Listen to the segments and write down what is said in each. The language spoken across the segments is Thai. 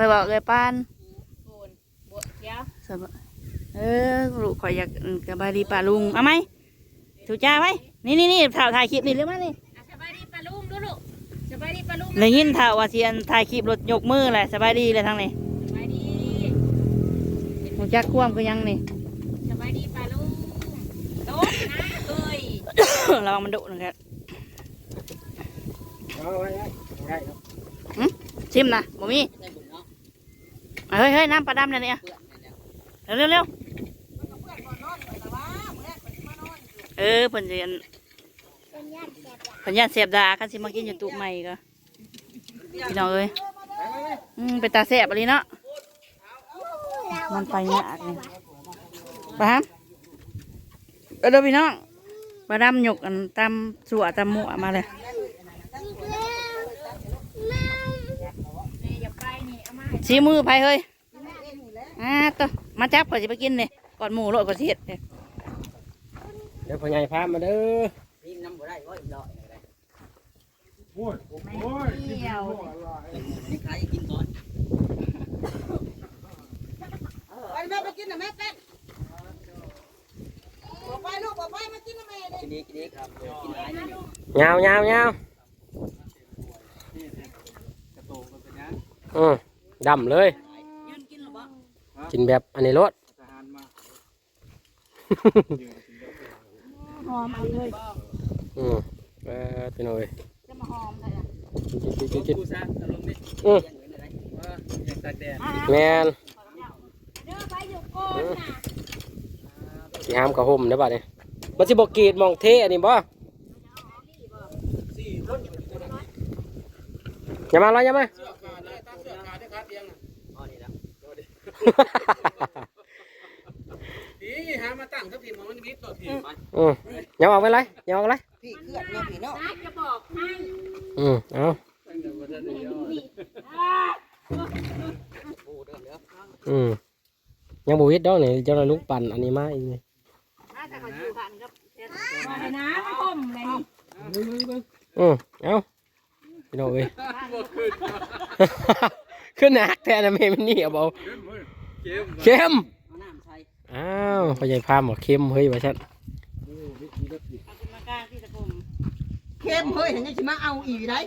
อยบอกเลยปานปูนบวเดี๋ยวสบายเออลูกข่อยอยากอืมสบายดีป่าลุงเอาไหมถูกจ้าไหมนี่นี่นี่ถ่ายถ่ายคลิปนี่เรื่องมานี่อะสบายดีปลาลุงดูลูกสบายดีปลาลุงเลยยินถ่ายว่าเทียนถ่ายคลิปรถยกมือแหละสบายดีเลยทางนี้สบายดีหูจักควมก็ยังนี่สบายดีปลาลุงโต๊ะนะเอ้ยระวังมันดุนะครับเอาไว้ไว้ได้ครับชิมนะบ่มี เฮ้ยเฮ้ยน้ำปลาดำเลยเนี่ยเร็วเร็วเร็วเออเพิ่นจะเพิ่นย่านเสียบดาคันสิมากินอยู่ตู้ใหม่ก็พี่น้องเอ้ยอืมเป็นตาแสบอะไรเนาะมันไปยากนี่ไปฮะเออเดี๋ยวพี่น้องปลาดำหยกอันตามสัวตามหมวมาเลยนี่อย่าไปนี่เอามาให้ชี้มือไปเฮ้ย อ่าตัวมาจับก่อนจะไปกินเนี่ยก่อนหมูโลดก่อนเสียดเนี่ยเดี๋ยวพ่อใหญ่พามาเด้อนี่น้ำบ่ได้ก็อีกดอกอะไรโอ้ยโอ้ยกินหัวอะไรนี่ใครกินก่อนไปแม่ไปกินนะแม่เป็ดบอกไปลูกบอกไปมากินนะแม่เด้กินนี้กินนี้ครับกินหลายนี่ยาวยาวยาวอืมดำเลยยืนกินหรอบ่ กินแบบอันนี้รสทหารมาหอมเอาเลยอืมเออพี่น้อยจะมาหอมเลยอะกินกินกินกินกูซะตลงนี่อืมยังเหลืออะไรว่าอยากตากแดดแมนเด้อไปอยู่ก่อนนะสีห้ามกระห่มได้ป่ะเนี่ยมันสิบกรีดหมองเทอันนี้บ่อย่ามาเลยอย่ามา อ๋อนี่แล้ว พี่หามาตั้งสักทีมันนิดต่อทีอืมอย่าออกไปเลยอย่าออกไปเลยพี่เขื่อนเนี่ยพี่เนาะนัดจะบอกให้อืมเอาปูเด้อเด้ออืมยังบวิดดอกนี่เจ้าหน้าลูกปั่นอันนี้มาอีกนี่น่าจะขออยู่กันครับมาเลยนะมาต้มเลยนี่อืมเอาพี่น้องเอ้ยขึ้นหนักแท้นะแม่มันนี่เอาเบา เกมเข้มเอาน้ำใส่อ้าวพ่อใหญ่พามบอกเข้มเฮ้ยว่าฉันเอาขึ้นมากลางที่ตะกุ่มเค็มเฮ้ยเห็นยังสิมาเอาอีกได้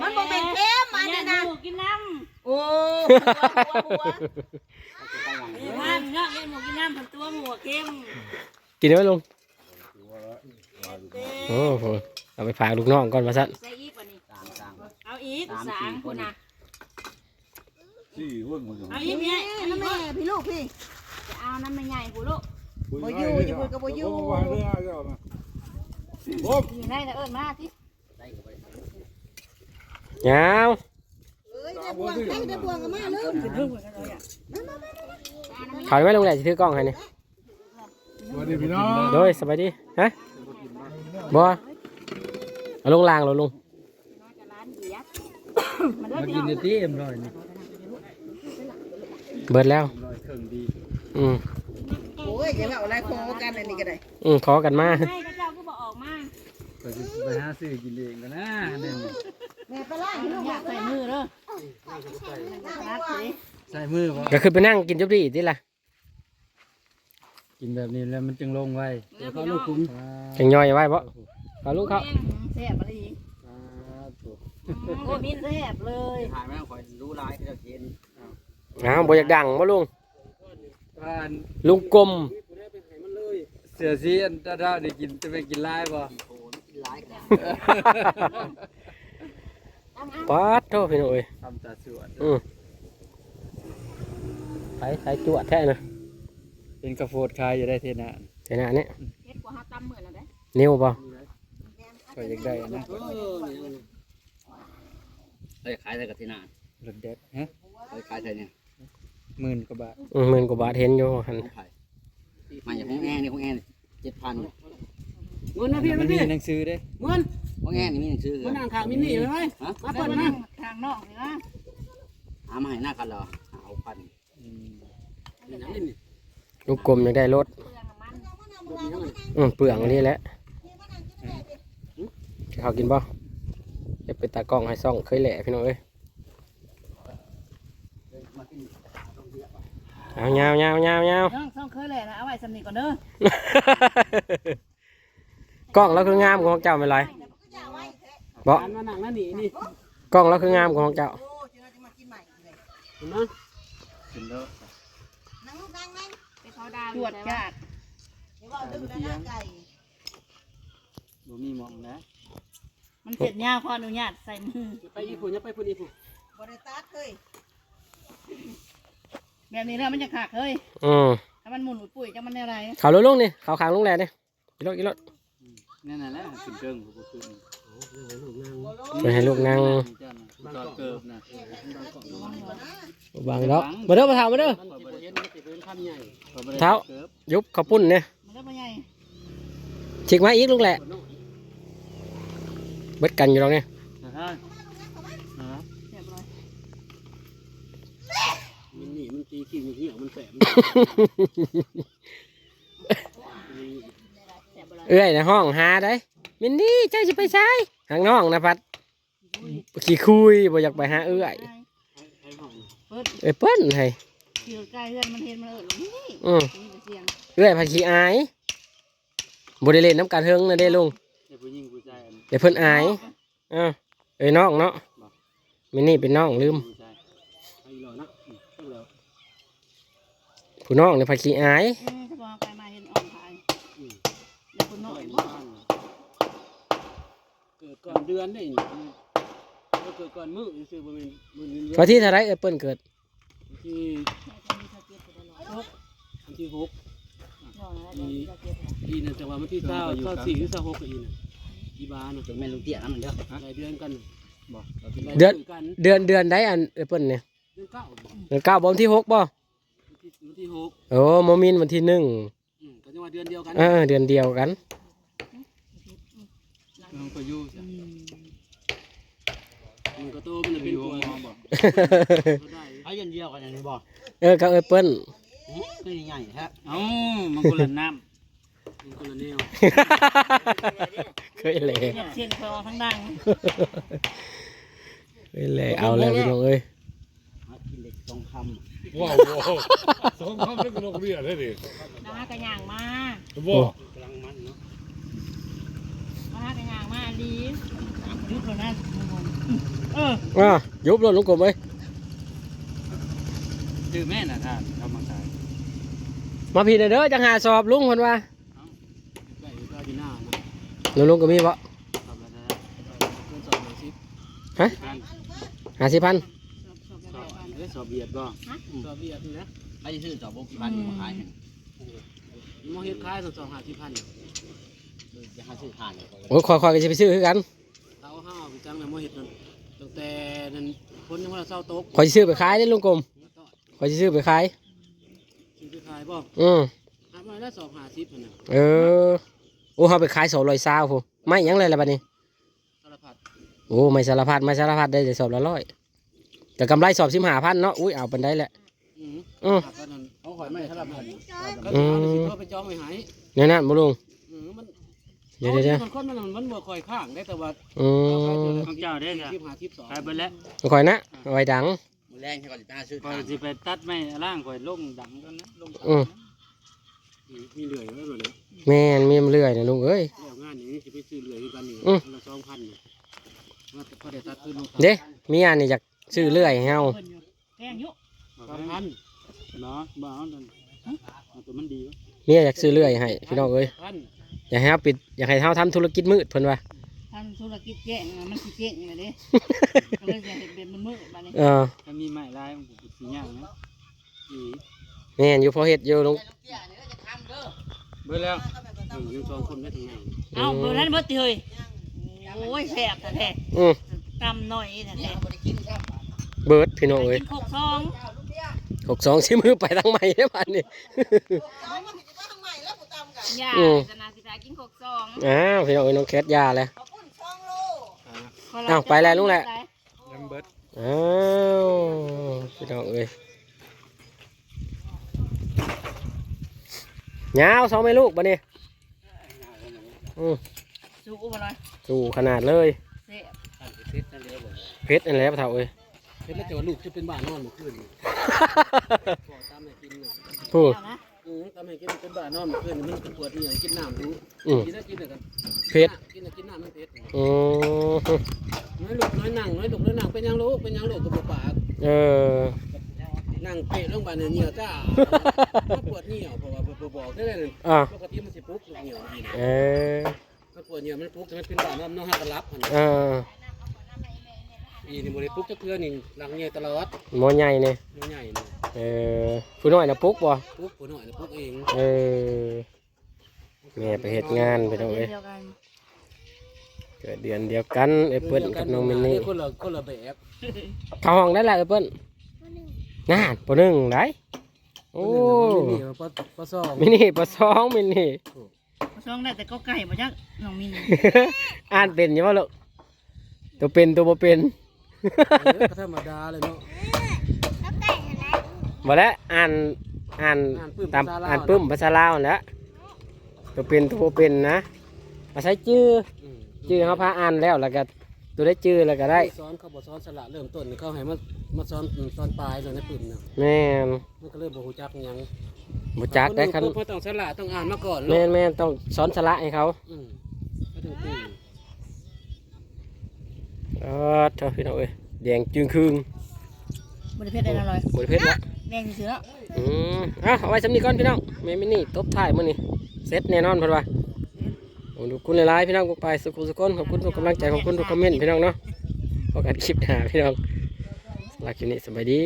มันบ่เป็นเค็มมันนี่นะหมูกินน้โอ้หัวหัวหัวำเออมาเนาะเล่นหมูกินน้ำผันตัวหมูเข้มกินได้ไหมลุงโอ้โหเอาไปฝากลูกน้องก่อนว่าฉันใส่อีกว่านี่สามสามเอาอีกสางคุณนะ สี่คนคนเอาอีกเนี่ยอันนั้นแม่พี่ลูกพี่จะเอาน้ำไม่ใหญ่กูลูกบ่อยู่อยู่กับบ่อยู่วางเรื่องอะไรมาโอ้อยู่ได้แต่เอิญมาที่ได้ก็ไปยาวเอ้ยได้บวงให้ได้บวงก็มาลืมขายไหมลุงแหล่จะถือกล้องให้นี่สวัสดีพี่น้องโดยสบายดีฮะบ่เอาลงล่างเหรอลุงมากินเดี๋ยวตีเอ็มร้อยนี่ เบิดแล้วร้อยเครื่องดีอืมโอ้ยอย่ามาเอาอะไรโคกันอันนี้ก็ได้อืมขอกันมา ให้ก็เจ้าก็บอกออกมาก็จะไปหาซื้อกินเองกันนะเนี่ยแม่ไปล่างพี่ลูกอยากใส่มือเด้อรักสิใส่มือวะก็คือไปนั่งกินจุบดีที่ละกินแบบนี้แล้วมันจึงลงไว้เดี๋ยวพี่น้องจังย่อยไว้เพราะเอาลูกเขาแซ่บอะไรอีกโอ้มินแซ่บเลยถ่ายไม่ต้องคอยรู้ลายก็จะกิน อ้าวบ่อยากดังบ่ลุงผ่านลุงกลมเสือซีอันตาดาได้กินจะไปกินลายบ่ลายกันป๊าดโทษพี่หน่อยทำตาสวนอืมใส่ใส่จวดแท้นะเป็นกระโฟดคายอยู่ได้เทนะเดี๋ยวนะอันนี้เฮ็ดกว่าห้าตำเหมือนอะไรนิ้วป่ะก็อยากได้นะเฮ้ยขายใส่กะทินานรถเด็ดฮะเฮ้ยขายใส่เนี่ย หมื่นกว่าบาทอืมหมื่นกว่าบาทเห็นอยู่หันของไผ่มาจากของแอร์นี่ของแอร์เจ็ดพันเงินนะพี่มันะนมีพี่หนังสือเด้เงินของแอร์นี่มีหนังสือมันนั่งขางมินี่ไหมฮะมาเปิดมาทางนอกนี่นะหามาให้หน้ากันเหรอเอาพันอืมนี่ยังนี่ลูกกลมยังได้รถเปลืองน้ำมันอืมเปลืองอันนี้แหละเขากินป่ะจะไปตากล้องให้ซ่องเคยแหล่พี่น้องเอ้ย เอายาวยาวยาวยาวน้องต้องเคยเลยนะเอาไว้สำนีก่อนเด้อกล้องเราคืองามของเจ้าเป็นไรบ่อันมาหนังนั่นนี่นี่กล้องเราคืองามของเจ้าโอ้เจ้าจะมากินใหม่เลยเห็นไหมกินแล้วนั่งลูกนั่งนั่งไปเขาดาวตรวจจาดเดี๋ยวว่าดื้อแล้วนะไก่บ่มีหมองนะมันเสร็จยาวขออนุญาตใส่มือไปอีฝุ่นอย่าไปฝุ่นอีฝุ่นบริษัทเคย แบบนี้แล้วมันจะขาดเฮ้ยอืมถ้ามันหมุนปุ๋ยจะมันแนวไรเขาลุงนี่เขาขางลุงแหล่นี่กิโลกิโลนั่นน่ะแหละขึ้นเกิงบ่ขึ้นไปให้ลูกนั่งเจ้าน่ะตอนเกิบน่ะบางดอกมาเด้อมาเท้ามาเด้อมันสิบ่เห็นมันสิเป็นคำใหญ่เท้ายุบข้าวปุ้นเนี่ยมันก็ไม่ใหญ่ฉีกมาอีกลุงแหละเบิดกันอยู่ตรงนี้ นะฮะนะ เรียบร้อย มันนี่มันตี ขี้มันเหี่ยวมันแสบเอื้อยในห้องหาได้มินนี่เจ้าสิไปใช้หางน้องนะพัดขี้คุยบ่อยากไปหาเอื้อยไอ้ห้องเปิดเอ้ยเปิ้นให้เกี่ยวใกล้เพื่อนมันเห็นมันเออหลงนี่อืมนี่เป็นเสียงเอื้อยพัดขี้อายบ่ได้เล่นน้ำกันเฮิงนะเด้ลุงเดี๋ยวผู้หญิงผู้ชายอันเดี๋ยวเพิ่นอายอ้าวเอ้ยน้องเนาะมินนี่เป็นน้องลืม ผู้ชาย ไอ้หล่อนะอืมเอาแล้ว ผู้น้องเนี่ยพัดขี้อายอืมถ้าบอกเอาไปมาเห็นอ่อนภายอืมเดี๋ยวคนน้อยบ่เกิดก่อนเดือนได้นี่แล้วเกิดก่อนมื้อซื่อบ่แม่นมื้อนี้เดือนวันที่เท่าไรเอ้ยเปิ้นเกิดที่จะมีสะเก็ดอยู่ตลอดวันที่หกรอแล้วเดี๋ยวมีสะเก็ดอีน่ะจังหวะวันที่เก้าเก้าสี่หรือเก้าหกก็อีน่ะอีบาน่ะจนแม่นลุงเตี้ยนะมันเด้อหลายเดือนกันบอกหลายกันเดือนเดือนได้อันเอ้ยเปิ้นเนี่ยเดือนเก้าบ่เดือนเก้าบ่วันที่หกบ่ วันที่วันที่หกโอ้โมมินวันที่หนึ่งอืมก็จังหวะเดือนเดียวกันเออเดือนเดียวกัน น้องก็อยู่จ้ะมันก็โตมันน่ะเป็นอยู่ตัวหมอบอกก็ได้เอาเย็นเดียวกันอย่างนี้บ่เออกับเอ้ยเปิ้นคือใหญ่ฮะเอ้ามันก็เล่นน้มันคนละแนวเคยแหล่เนี่ยเสียงคอทั้งดังเคยแหล่เอาแล้วพี่น้องเอ้ยมากินเด็กสองค ว้าวว้าวสองคำได้กระดกเรียได้ดินะฮะกระย่างมาบ่กำลังมันเนาะนะฮะกระย่างมาดียุบเลยนะเอออะยุบรถลุงกบเอ้ยำชื่อแม่น่ะท่านเอามาขายมาพี่เด้อจังหาสอบลุงคนว่าใกล้ก็อยู่หน้านะแล้วลุงก็มีบ่ทำแล้วนะเกินสอบหน่อยสิฮะหาสิพันสอบเอ้ย สอบเบียดบ่สอบเบียดนี่นะำไม่ได้ซื้อจอบบุกพันมาขายมอเฮ็ดคล้ายสอบสองหาที่พันจะหาซื้อทานโอ้ยคอยๆก็จะไปซื้อคือกันเอาห้าวไปจังเลยมอเฮ็ดนั่นตั้งแต่นั้นคนยังว่าเราเศร้าตกคอยสิซื้อไปขายได้อลุงกลมคอยสิซื้อไปขาย ซื้อไปขายบ่อืมหามาแล้วสอบหาสิบน่ะเออ โอ้เฮาไปขายสองร้อยซาวพูไม่หยังเลยละบัดนี้ สารพัดโอ้ไม่สารพัดไม่สารพัดได้แต่สอบละร้อย แต่กำไรสอบสิบห้าพันเนาะอุ้ยเอาปันได้แหละ อืออือหักก็นั่นเขาขอยไม่สลับพันก็สิเอาสิเอาไปจองไว้ให้เนี่ยนั่นบุลุงอือมันเดี๋ยวเดี๋ยวเดี๋ยวคนมันมันบ่ค่อยข้างได้แต่ว่าอืมของเจ้าได้จ้ะสิบหาสิบสองขายไปแล้วคอยนะเอาไว้ดังมือแรงใช่ก่อนจะหาซื้อก่อทานนสิไปตัดไม้ล่างก่อยลงดังกันนะลงอืม มีเหลือไว้หมดเลยแม่นมีมันเรื่อยนะลุงเอ้ย แล้วงานนี้สิไปซื้อเหลืออยู่กันนี่อืม ละสองพันนี่ว่าแต่พอได้ตัดคืนลงเด้มีอันนี่อยาก ซื้อเรื่อยให้เฮาเพิ่นอยู่แกงอยุสองพันเนาะบ่เอานั่นเอาตัวมันดีวะเมียอยากซื้อเรื่อยให้พี่น้องเอ้ยพันอยากให้เฮาปิดอยากให้เฮาทำธุรกิจมืดเพิ่นว่าทำธุรกิจแจ้งอะมันสิเจ๊งเลยเด้ก็เลยจะเห็นเป็นมันมืดบัดนี้เออถ้ามีไม้ลายมันก็สิยากนะอืมแม่นอยู่พอเฮ็ดอยู่ลุงเบิ่แล้วอืมยังสองคนไม่ถึงไหนเอ้าเบอร์นั้นบ่ติเฮ้ยโอ้ยแซ่บแท้อืมๆตำหน่อยแท้ เบิดพี่น้องๆเอ้ยกินโคกซองหกสองสิมือไปทางใหม่ได้อบัดนี้เอามาผิดว่าทางใหม่แล้วกูตามกันอย่าอืมจะนาสิตากินโคกซองอ้าวพี่น้องเอ้ยน้องแคทยาเลยขอบคุณช่องโลเอ้าไปแล้วลุงแหละน้ำเบิดอ้าวพี่น้องเอ้ยยาวสองแม่ลูกบัดนี้อืมสู้บ่เลยสู่ขนาดเลยแซ่บเพชรนั่นแหละพ่อเฒ่าเอ้ย เห็นแล้วแต่ว่าลูกจะเป็นบ้านนอนเมื่อคืนนี่ บอกตามให้กินน่ะผู้เอานะอือตามให้กินเป็นบ้านนอนเมื่อคืนนี่มันปวดอีหยังกินน้ำดูอืมกินแล้วกินแล้วกันเผ็ด กินแล้วกินน้ำมันเผ็ดอืมน้อยลูกน้อยนั่งน้อยลูกน้อยนั่งเป็นหยังลูกเป็นหยังลูกกับปากเออ นั่งเปะลงไปเนี่ยเหนียวจ้ามันปวดเหนียวเพราะว่าบ่บอกได้เลยอะปกติมันสิปลุกลูกเหนียวนี่นะเออมันปวดเหนียวมันปลุกแต่มันเป็นบ้านนอนน้องห้ากันรับหั่นเออ อีนี่บ่ได้ปลุกจักเทื่อนี่หลังเหนียวตลอดหมอใหญ่เนี่ยมันใหญ่นี่เออผู้น้อยนะปุ๊กบ่ปลุกผู้น้อยน่ะปลุกเองเออ แม่ไปเฮ็ดงาน ไปน้องเอ้ย เดียวกันเกิดเดือนเดียวกันเอ้ยเปิ้ลกับน้องมินนี่ คนละคนละแบบเข้าห้องได้แล้วเอ้ยเปิ้ลน่านปหนึ่งได้โอ้นี่ปะปะซองมินนี่ปสองมินนี่ช่องได้แต่ก็ไก่มาจากน้องมิน อ่านเป็นอยังว่าลูกตัวเป็นตัวบ่เป็น ก็ธรรมดาเลยเนาะบ่แล้วอ่านอ่านอ่านปึ้มตามภาษาลาวอ่านปึ้มภาษาลาวนั่นแหล้วตัวเป็นตัวบ่เป็นนะอาศัยชื่ออืมชื่อเขาพาอ่านแล้วแล้วก็ตัวได้ชื่อแล้วก็ได้สอนเขาบ่สอนสละเริ่มต้นนี่เขาให้มามาสอนสอนปลายเลยในปึ้มน่ะแม่นมันก็เลยบ่ฮู้จักหยังบ่จักได้คันนบ่ต้องสละต้องอ่านมาก่อนแม่เนาะนแม่นต้องสอนสละให้เขาอืมก็ถึงตีเออเจ้าพี่น้องเอ้ยแดงจึงครึ่งบริเพศได้อร่อยบ่ได้เพชรวะแดงเสืออืมอะเอาไว้สำนี้ก่อนพี่น้องแม่มินี่ตบท้ายมื้อนี้เสร็จแน่นอนเพิ่นว่าขอบคุณหลายๆพี่น้องทุกไปสุขุสุขคนขอบคุณทุกกำลังใจขอบคุณทุกคอมเมนต์พี่น้องเนาะพบกันคลิปหน้าพี่น้องสำหรับคลิปนี้สบายดี